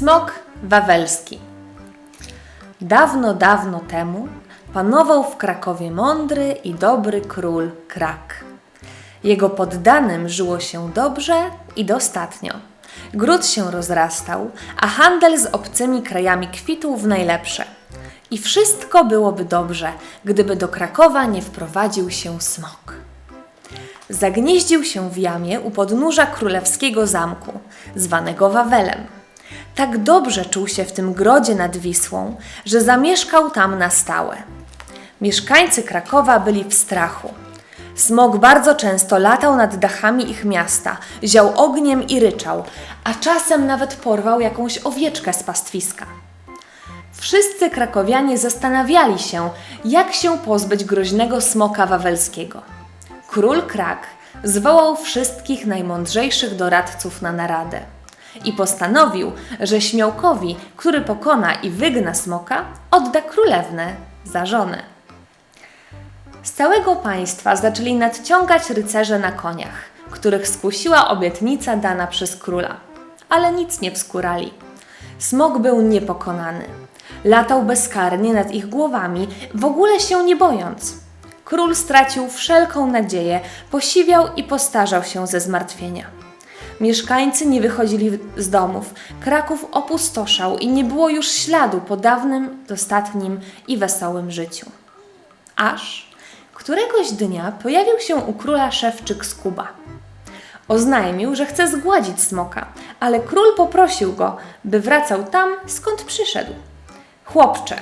Smok wawelski. Dawno, dawno temu panował w Krakowie mądry i dobry król Krak. Jego poddanym żyło się dobrze i dostatnio. Gród się rozrastał, a handel z obcymi krajami kwitł w najlepsze. I wszystko byłoby dobrze, gdyby do Krakowa nie wprowadził się smok. Zagnieździł się w jamie u podnóża królewskiego zamku, zwanego Wawelem. Tak dobrze czuł się w tym grodzie nad Wisłą, że zamieszkał tam na stałe. Mieszkańcy Krakowa byli w strachu. Smok bardzo często latał nad dachami ich miasta, ział ogniem i ryczał, a czasem nawet porwał jakąś owieczkę z pastwiska. Wszyscy krakowianie zastanawiali się, jak się pozbyć groźnego smoka wawelskiego. Król Krak zwołał wszystkich najmądrzejszych doradców na naradę i postanowił, że śmiałkowi, który pokona i wygna smoka, odda królewnę za żonę. Z całego państwa zaczęli nadciągać rycerze na koniach, których skusiła obietnica dana przez króla, ale nic nie wskurali. Smok był niepokonany. Latał bezkarnie nad ich głowami, w ogóle się nie bojąc. Król stracił wszelką nadzieję, posiwiał i postarzał się ze zmartwienia. Mieszkańcy nie wychodzili z domów, Kraków opustoszał i nie było już śladu po dawnym, dostatnim i wesołym życiu. Aż któregoś dnia pojawił się u króla szewczyk z Kuba. Oznajmił, że chce zgładzić smoka, ale król poprosił go, by wracał tam, skąd przyszedł. Chłopcze,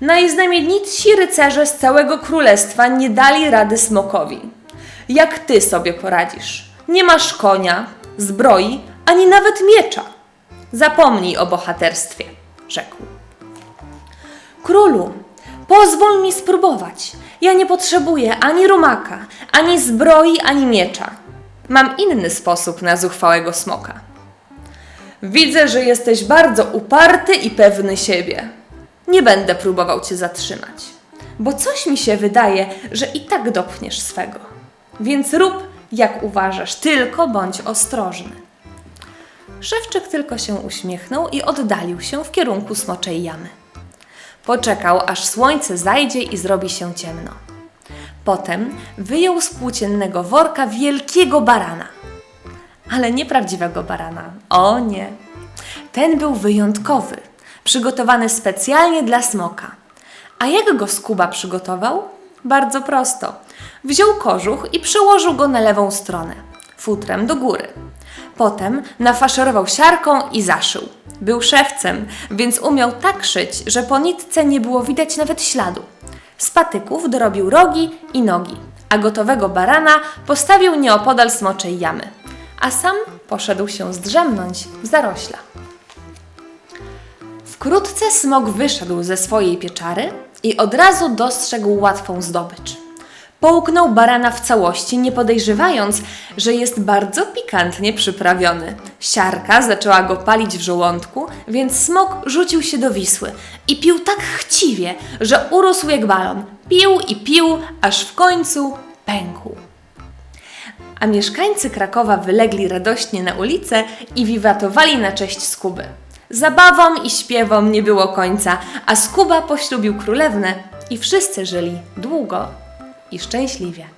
najznamienitsi rycerze z całego królestwa nie dali rady smokowi. Jak ty sobie poradzisz? Nie masz konia, zbroi, ani nawet miecza. Zapomnij o bohaterstwie, rzekł. Królu, pozwól mi spróbować. Ja nie potrzebuję ani rumaka, ani zbroi, ani miecza. Mam inny sposób na zuchwałego smoka. Widzę, że jesteś bardzo uparty i pewny siebie. Nie będę próbował cię zatrzymać, bo coś mi się wydaje, że i tak dopchniesz swego. Więc rób, jak uważasz, tylko bądź ostrożny. Szewczyk tylko się uśmiechnął i oddalił się w kierunku smoczej jamy. Poczekał, aż słońce zajdzie i zrobi się ciemno. Potem wyjął z płóciennego worka wielkiego barana. Ale nie prawdziwego barana. O nie. Ten był wyjątkowy, przygotowany specjalnie dla smoka. A jak go Skuba przygotował? Bardzo prosto. Wziął kożuch i przełożył go na lewą stronę, futrem do góry. Potem nafaszerował siarką i zaszył. Był szewcem, więc umiał tak szyć, że po nitce nie było widać nawet śladu. Z patyków dorobił rogi i nogi, a gotowego barana postawił nieopodal smoczej jamy, a sam poszedł się zdrzemnąć w zarośla. Wkrótce smok wyszedł ze swojej pieczary i od razu dostrzegł łatwą zdobycz. Połknął barana w całości, nie podejrzewając, że jest bardzo pikantnie przyprawiony. Siarka zaczęła go palić w żołądku, więc smok rzucił się do Wisły i pił tak chciwie, że urósł jak balon. Pił i pił, aż w końcu pękł. A mieszkańcy Krakowa wylegli radośnie na ulicę i wiwatowali na cześć Skuby. Zabawom i śpiewom nie było końca, a Skuba poślubił królewnę i wszyscy żyli długo i szczęśliwie.